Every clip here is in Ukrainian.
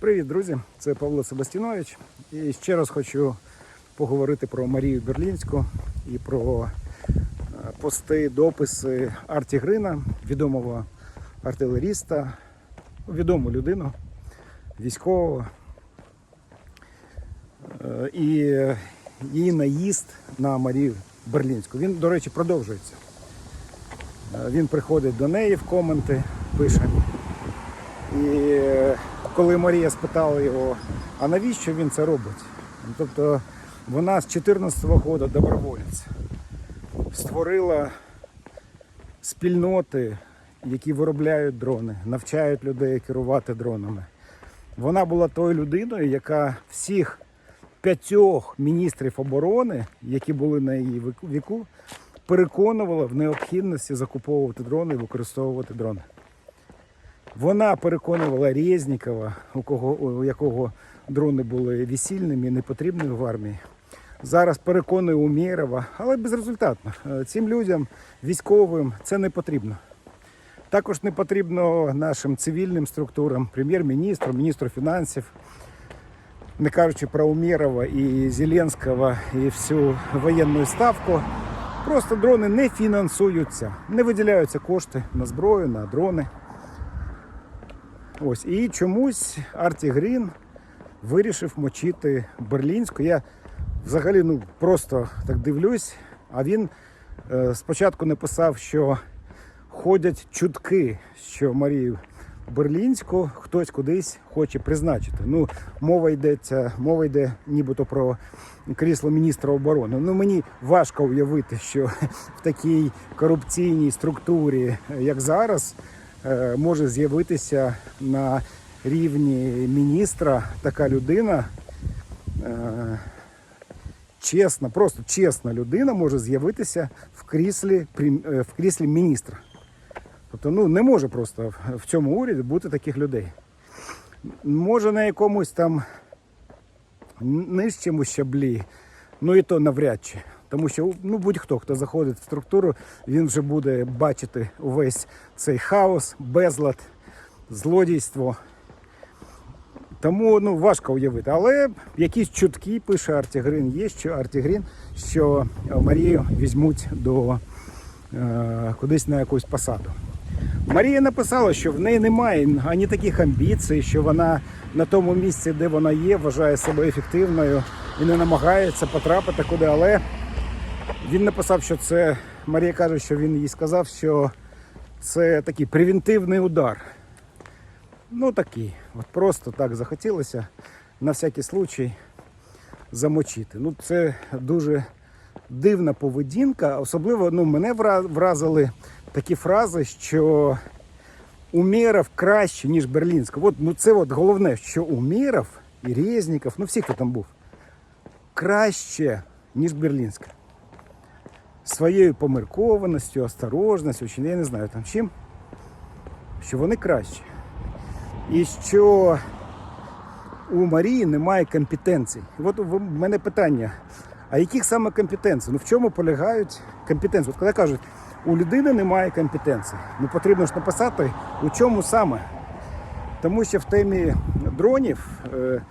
Привіт, друзі! Це Павло Себастінович. І ще раз хочу поговорити про Марію Берлінську і про е, пости, дописи Арті Грина, відомого артилеріста, відому людину, військового. Е, І її наїзд на Марію Берлінську. Він, до речі, продовжується. Е, Він приходить до неї в коменти, пише. Коли Марія спитала його, а навіщо він це робить? Ну, Тобто вона з 14-го року доброволець створила спільноти, які виробляють дрони, навчають людей керувати дронами. Вона була тою людиною, яка всіх п'ятьох міністрів оборони, які були на її віку, переконувала в необхідності закуповувати дрони і використовувати дрони. Вона переконувала Резнікова, у, кого, у якого дрони були весільними і непотрібними в армії. Зараз переконує Умєрова, але безрезультатно. Е, Цим людям, військовим, це не потрібно. Також не потрібно нашим цивільним структурам, прем'єр-міністру, міністру фінансів, не кажучи про Умєрова і Зеленського і всю воєнну ставку. Просто дрони не фінансуються, не виділяються кошти на зброю, на дрони. Ось і чомусь Арті Грін вирішив мочити Берлінську. Я взагалі ну просто так дивлюсь. А він е, спочатку написав, що ходять чутки, що Марію Берлінську хтось кудись хоче призначити. Ну, мова йдеться, мова йде нібито про крісло міністра оборони. Ну мені важко уявити, що в такій корупційній структурі, як зараз, може з'явитися на рівні міністра така людина. е, Чесна, просто чесна людина може з'явитися в кріслі, е, в кріслі міністра. Тобто ну, не може просто в цьому уряді бути таких людей. Може на якомусь там нижчому щаблі, ну і то навряд чи. Тому що ну, будь-хто, хто заходить в структуру, він вже буде бачити увесь цей хаос, безлад, злодійство. Тому ну, важко уявити. Але якісь чутки, пише Артігрин, є, що Артігрин, що Марію візьмуть до е, кудись на якусь посаду. Марія написала, що в неї немає ані таких амбіцій, що вона на тому місці, де вона є, вважає себе ефективною і не намагається потрапити куди. Але він написав, що це Марія каже, що він їй сказав, що це такий превентивний удар. Ну такий. От просто так захотілося на всякий случай замочити. Ну, це дуже дивна поведінка. Особливо ну, мене вразили такі фрази, що Умєров краще, ніж Берлінська. От, ну це от головне, що Умєров і Резніков, ну всі, хто там був, краще, ніж Берлінська. Своєю помиркованістю, осторожністю, чи я не знаю там чим, що вони кращі. І що у Марії немає компетенцій. І От в мене питання: а яких саме компетенцій? Ну в чому полягають компетенції? От коли кажуть, у людини немає компетенцій, ну потрібно ж написати, у чому саме. Тому що в темі дронів е,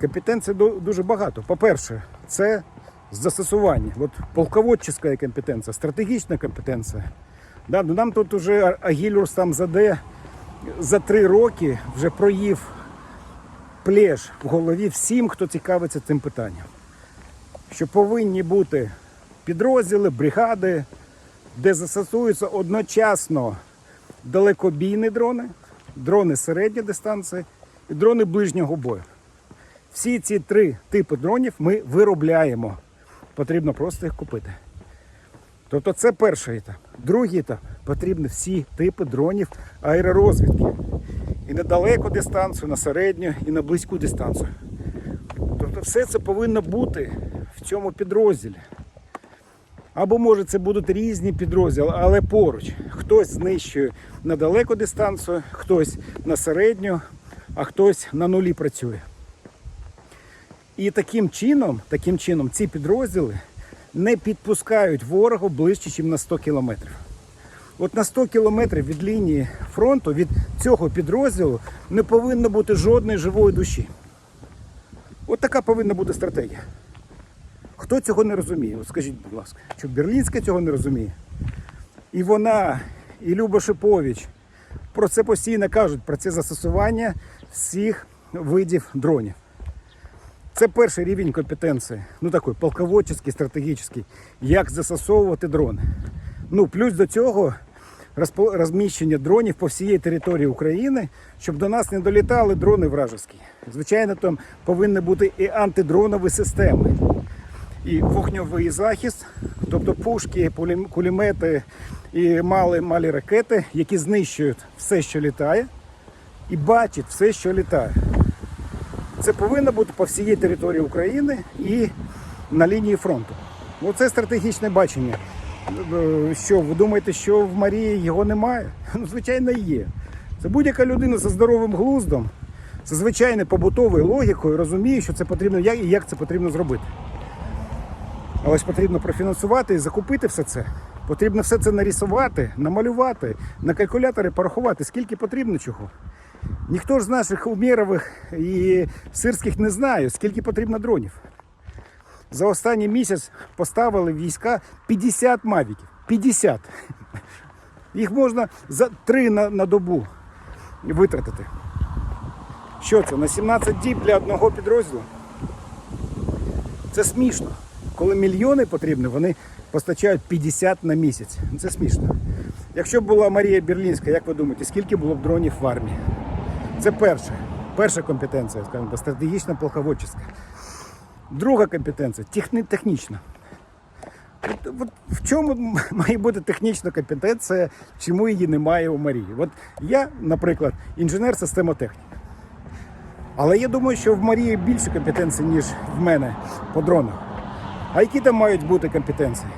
компетенцій дуже багато. По-перше, це застосування. От полководческая компетенція, стратегічна компетенція. Да, ну нам тут уже Агіль Рустам Заде за три роки вже проїв плеш в голові всім, хто цікавиться цим питанням. Що повинні бути підрозділи, бригади, де застосуються одночасно далекобійні дрони, дрони середньої дистанції і дрони ближнього бою. Всі ці три типи дронів ми виробляємо. Потрібно просто їх купити. Тобто це перший етап. Другий етап потрібні всі типи дронів аеророзвідки. І на далеку дистанцію, на середню і на близьку дистанцію. Тобто все це повинно бути в цьому підрозділі. Або може це будуть різні підрозділи, але поруч. Хтось знищує на далеку дистанцію, хтось на середню, а хтось на нулі працює. І таким чином, таким чином ці підрозділи не підпускають ворогу ближче, ніж на 100 кілометрів. От на 100 кілометрів від лінії фронту, від цього підрозділу, не повинно бути жодної живої душі. От така повинна бути стратегія. Хто цього не розуміє? От скажіть, будь ласка, що Берлінська цього не розуміє? І вона, і Люба Шипович про це постійно кажуть, про це застосування всіх видів дронів. Це перший рівень компетенції, ну такий полководчий, стратегічний, як застосовувати дрони. Ну, плюс до цього розміщення дронів по всій території України, щоб до нас не долітали дрони вражеські. Звичайно, там повинні бути і антидронові системи, і вогньовий захист, тобто пушки, кулемети і малі, малі ракети, які знищують все, що літає, і бачать все, що літає. Це повинно бути по всій території України і на лінії фронту. Оце стратегічне бачення. Е, Що ви думаєте, що в Марії його немає? Ну, звичайно, є. Це будь-яка людина зі здоровим глуздом, зі звичайною побутовою логікою розуміє, що це потрібно і як це потрібно зробити. Але ж потрібно профінансувати і закупити все це. Потрібно все це нарисувати, намалювати, на калькуляторі порахувати, скільки потрібно чого. Ніхто ж з наших умєрових і сирських не знає, скільки потрібно дронів. За останній місяць поставили війська 50 мавіків. 50. Їх можна за 3 на, на добу витратити. Що це? На 17 діб для одного підрозділу? Це смішно. Коли мільйони потрібні, вони постачають 50 на місяць. Це смішно. Якщо б була Марія Берлінська, як ви думаєте, скільки було б дронів в армії? Це перше. Перша компетенція, скажімо, так, стратегічна полководческа. Друга компетенція техні, технічна. От, от в чому має бути технічна компетенція, чому її немає у Марії? От я, наприклад, інженер-системотехнік. Але я думаю, що в Марії більше компетенцій, ніж в мене по дронах. А які там мають бути компетенції?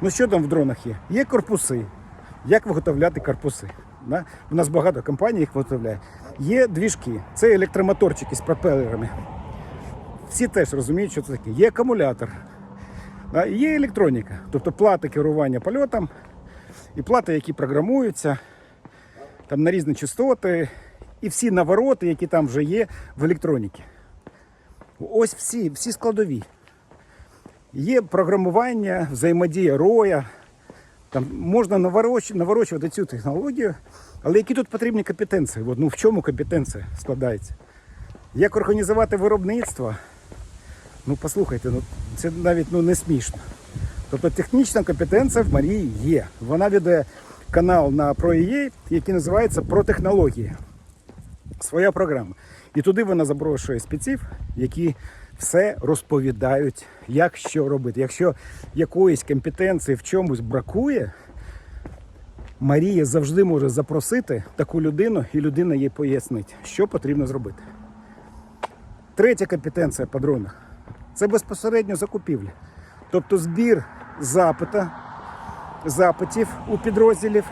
Ну що там в дронах є? Є корпуси. Як виготовляти корпуси? Да? У нас багато компаній їх виготовляє. Є двіжки, це електромоторчики з пропелерами. Всі теж розуміють, що це таке. Є акумулятор, да? є електроніка, тобто плати керування польотом і плати, які програмуються там, на різні частоти, і всі навороти, які там вже є в електроніці. Ось всі, всі складові. Є програмування, взаємодія роя. Там можна навороч- наворочувати цю технологію, але які тут потрібні компетенції? Ну, в чому компетенція складається? Як організувати виробництво? Ну, послухайте, ну, це навіть ну, не смішно. Тобто технічна компетенція в Марії є. Вона веде канал на ProEA, який називається «Про технології». Своя програма. І туди вона запрошує спеців, які все розповідають, як що робити. Якщо якоїсь компетенції в чомусь бракує, Марія завжди може запросити таку людину, і людина їй пояснить, що потрібно зробити. Третя компетенція по дронах це безпосередньо закупівля. Тобто збір запита, запитів у підрозділів,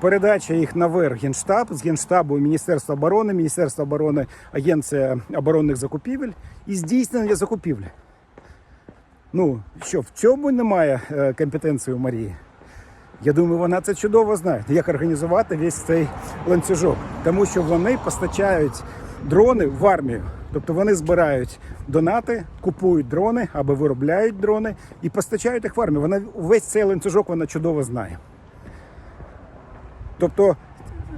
передача їх наверх Генштаб, з Генштабу в Міністерство оборони, Міністерство оборони, Агенція оборонних закупівель і здійснення закупівлі. Ну, що, в цьому немає е, компетенції у Марії? Я думаю, вона це чудово знає, як організувати весь цей ланцюжок. Тому що вони постачають дрони в армію. Тобто вони збирають донати, купують дрони або виробляють дрони і постачають їх в армію. Вона весь цей ланцюжок вона чудово знає. Тобто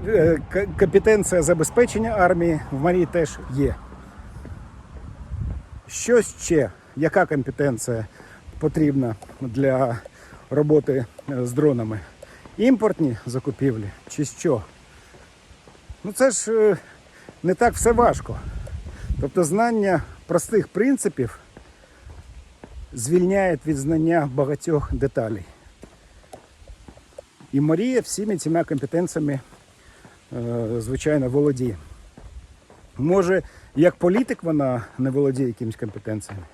е, компетенція забезпечення армії в Марії теж є. Що ще? Яка компетенція потрібна для роботи е, з дронами? Імпортні закупівлі чи що? Ну це ж е, не так все важко. Тобто знання простих принципів звільняє від знання багатьох деталей. І Марія всіми цими компетенціями, е, звичайно, володіє. Може, як політик вона не володіє якимись компетенціями.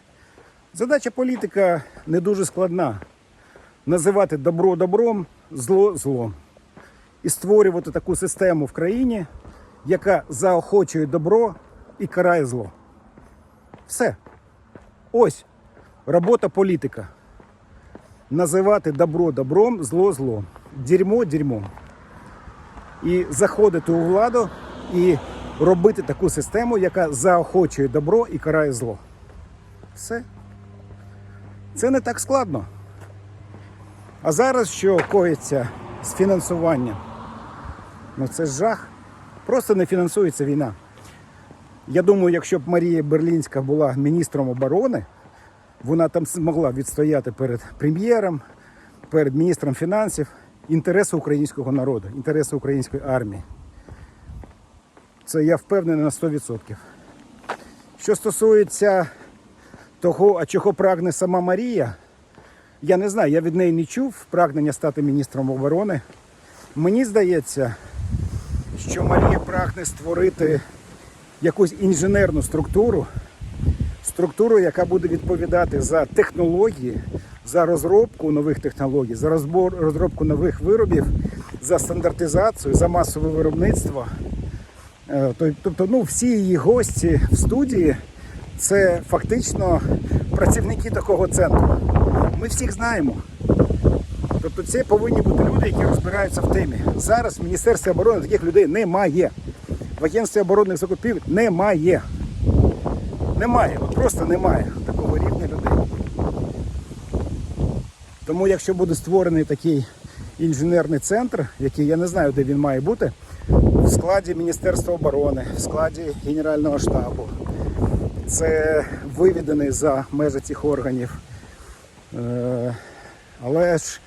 Задача політика не дуже складна. Називати добро добром, зло злом. І створювати таку систему в країні, яка заохочує добро і карає зло. Все. Ось робота політика. Називати добро добром, зло злом. Дерьмо дерьмом. І заходити у владу і робити таку систему, яка заохочує добро і карає зло. Все. Це не так складно. А зараз що коїться з фінансуванням? Ну це жах. Просто не фінансується війна. Я думаю, якщо б Марія Берлінська була міністром оборони, вона там змогла відстояти перед прем'єром, перед міністром фінансів інтереси українського народу, інтереси української армії. Це я впевнений на 100%. Що стосується того, а чого прагне сама Марія, я не знаю, я від неї не чув прагнення стати міністром оборони. Мені здається, що Марія прагне створити якусь інженерну структуру, структуру, яка буде відповідати за технології, за розробку нових технологій, за розробку нових виробів, за стандартизацію, за масове виробництво. Е, Тобто, ну, всі її гості в студії це фактично працівники такого центру. Ми всіх знаємо. Тобто це повинні бути люди, які розбираються в темі. Зараз в Міністерстві оборони таких людей немає. В Агентстві оборонних закупівель немає. Немає, от просто немає такого рівня людей. Тому якщо буде створений такий інженерний центр, який я не знаю, де він має бути, в складі Міністерства оборони, в складі Генерального штабу, це виведений за межі цих органів. Е, Але ж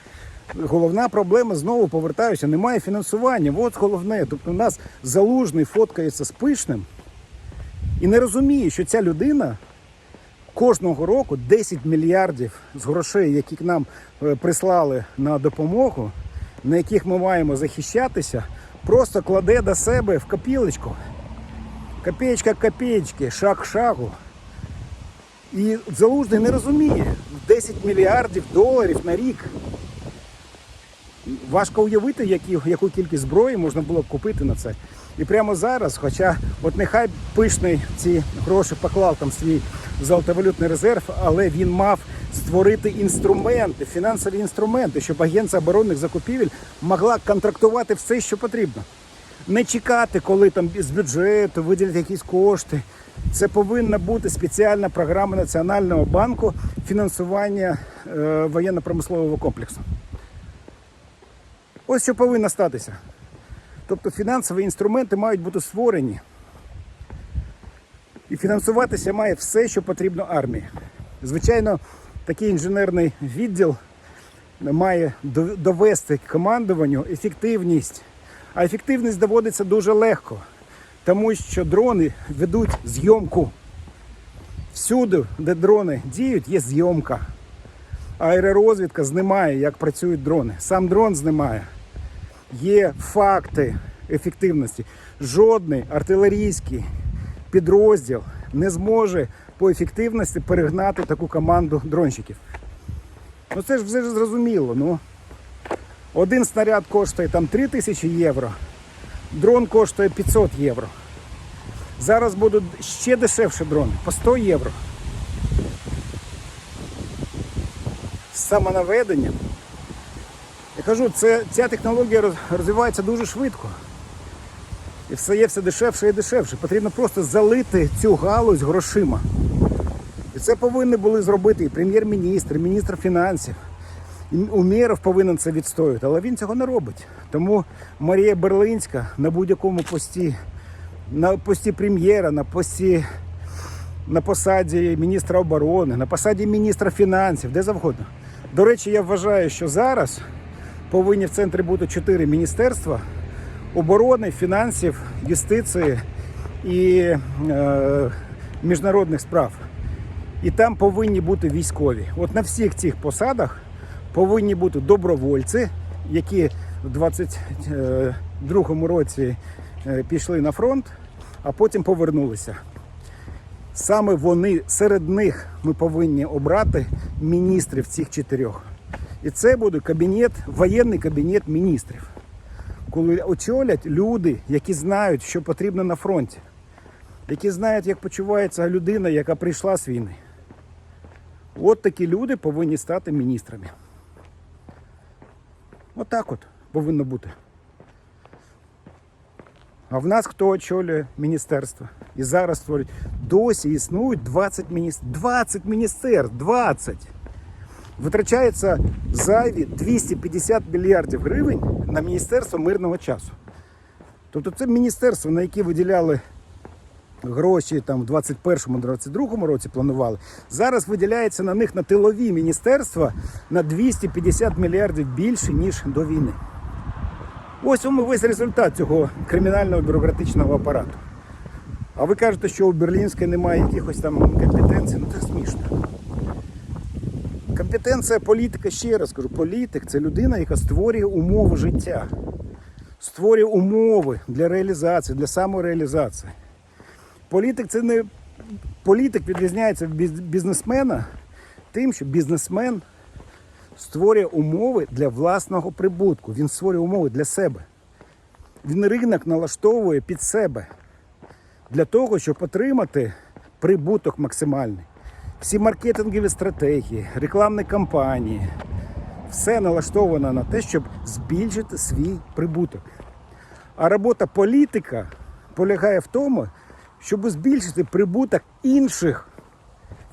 головна проблема знову повертаюся, немає фінансування. От головне. Тобто у нас залужний фоткається з пишним і не розуміє, що ця людина кожного року 10 мільярдів з грошей, які к нам е, прислали на допомогу, на яких ми маємо захищатися, просто кладе до себе в копілочку. Копеечка копеечки, шаг шагу. І Залужний не розуміє 10 мільярдів доларів на рік. Важко уявити, які, яку кількість зброї можна було б купити на це. І прямо зараз, хоча от нехай пишний ці гроші поклав там свій золотовалютний резерв, але він мав створити інструменти, фінансові інструменти, щоб агенція оборонних закупівель могла контрактувати все, що потрібно. Не чекати, коли там з бюджету виділять якісь кошти. Це повинна бути спеціальна програма Національного банку фінансування е, воєнно-промислового комплексу. Ось що повинно статися. Тобто фінансові інструменти мають бути створені. І фінансуватися має все, що потрібно армії. Звичайно, такий інженерний відділ має довести командуванню ефективність. А ефективність доводиться дуже легко, тому що дрони ведуть зйомку. Всюди, де дрони діють, є зйомка. Аеророзвідка знімає, як працюють дрони. Сам дрон знімає. Є факти ефективності. Жодний артилерійський підрозділ не зможе по ефективності перегнати таку команду дронщиків. Ну це ж все зрозуміло. Ну, один снаряд коштує там 3 тисячі євро, дрон коштує 500 євро. Зараз будуть ще дешевші дрони по 100 євро. З самонаведенням. Я кажу, це, ця технологія розвивається дуже швидко. І все є все дешевше і дешевше. Потрібно просто залити цю галузь грошима. І це повинні були зробити і прем'єр-міністр, і міністр фінансів. І Умєров повинен це відстоювати, але він цього не робить. Тому Марія Берлинська на будь-якому пості, на пості прем'єра, на пості на посаді міністра оборони, на посаді міністра фінансів, де завгодно. До речі, я вважаю, що зараз повинні в центрі бути чотири міністерства оборони, фінансів, юстиції і е, міжнародних справ. І там повинні бути військові. От на всіх цих посадах повинні бути добровольці, які в 22-му році е, пішли на фронт, а потім повернулися. Саме вони серед них ми повинні обрати міністрів цих чотирьох. І це буде кабінет, воєнний кабінет міністрів, коли очолять люди, які знають, що потрібно на фронті, які знають, як почувається людина, яка прийшла з війни. От такі люди повинні стати міністрами. Отак от. повинно бути. А в нас хто очолює міністерство? І зараз створюють. Досі існують 20 міністерств. 20 міністерств! 20! Витрачається зайві 250 мільярдів гривень на Міністерство мирного часу. Тобто це міністерство, на яке виділяли гроші там в 21-22 році планували. Зараз виділяється на них на тилові міністерства на 250 мільярдів більше, ніж до війни. Ось вам весь результат цього кримінального бюрократичного апарату. А ви кажете, що у Берлінської немає якихось там компетенцій. Ну це смішно. Компетенція політика, ще раз кажу, політик це людина, яка створює умови життя, створює умови для реалізації, для самореалізації. Політик це не політик відрізняється від бізнесмена тим, що бізнесмен створює умови для власного прибутку. Він створює умови для себе. Він ринок налаштовує під себе для того, щоб отримати прибуток максимальний. Всі маркетингові стратегії, рекламні кампанії, все налаштовано на те, щоб збільшити свій прибуток. А робота політика полягає в тому, щоб збільшити прибуток інших,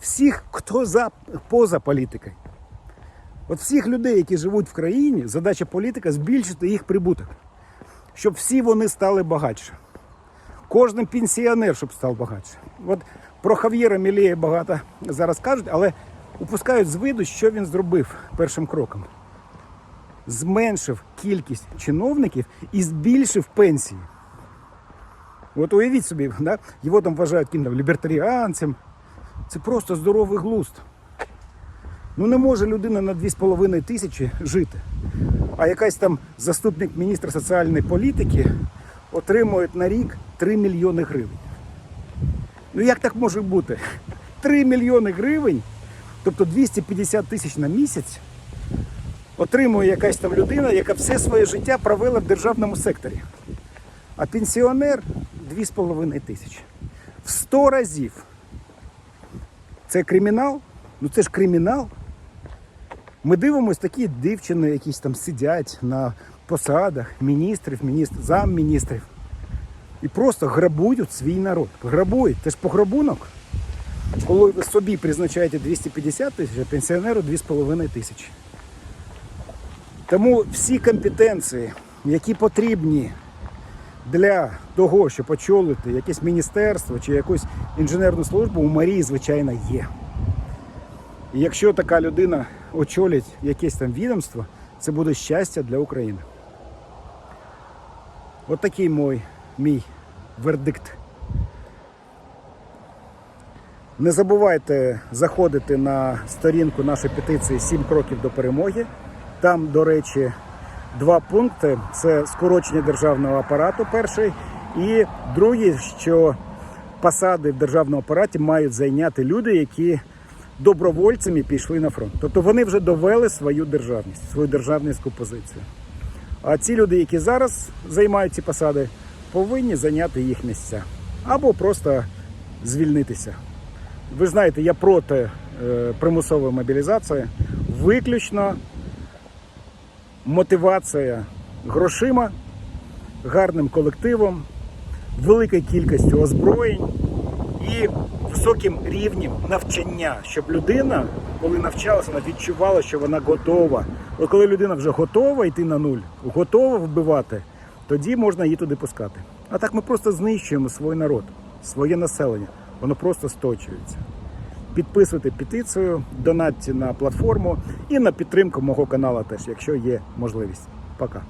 всіх, хто за, поза політикою. От всіх людей, які живуть в країні, задача політика збільшити їх прибуток, щоб всі вони стали багатше. Кожен пенсіонер, щоб став багатше. От про Хав'єра Мілея багато зараз кажуть, але упускають з виду, що він зробив першим кроком. Зменшив кількість чиновників і збільшив пенсії. От уявіть собі, да? його там вважають ким там, лібертаріанцем. Це просто здоровий глузд. Ну не може людина на 2,5 тисячі жити. А якась там заступник міністра соціальної політики отримує на рік 3 мільйони гривень. Ну як так може бути? 3 мільйони гривень, тобто 250 тисяч на місяць, отримує якась там людина, яка все своє життя провела в державному секторі. А пенсіонер 2,5 тисячі. В 100 разів. Це кримінал? Ну це ж кримінал. Ми дивимося, такі дівчини, якісь там сидять на посадах міністрів, міністр, замміністрів. І просто грабують свій народ. Грабують. Це ж пограбунок. Коли ви собі призначаєте 250 тисяч, а пенсіонеру 2,5 тисячі. Тому всі компетенції, які потрібні для того, щоб очолити якесь міністерство чи якусь інженерну службу, у Марії, звичайно, є. І якщо така людина очолить якесь там відомство, це буде щастя для України. От такий мой, мій вердикт. Не забувайте заходити на сторінку нашої петиції 7 кроків до перемоги. Там, до речі, два пункти: це скорочення державного апарату, перший, і другий, що посади в державному апараті мають зайняти люди, які добровольцями пішли на фронт. Тобто вони вже довели свою державність, свою державницьку позицію. А ці люди, які зараз займають ці посади, повинні зайняти їх місця або просто звільнитися. Ви знаєте, я проти е, примусової мобілізації. Виключно мотивація грошима, гарним колективом, великою кількістю озброєнь і високим рівнем навчання, щоб людина, коли навчалася, вона відчувала, що вона готова. От коли людина вже готова йти на нуль, готова вбивати, тоді можна її туди пускати. А так ми просто знищуємо свій народ, своє населення. Воно просто сточується. Підписуйте петицію, донатьте на платформу і на підтримку мого каналу теж, якщо є можливість. Пока.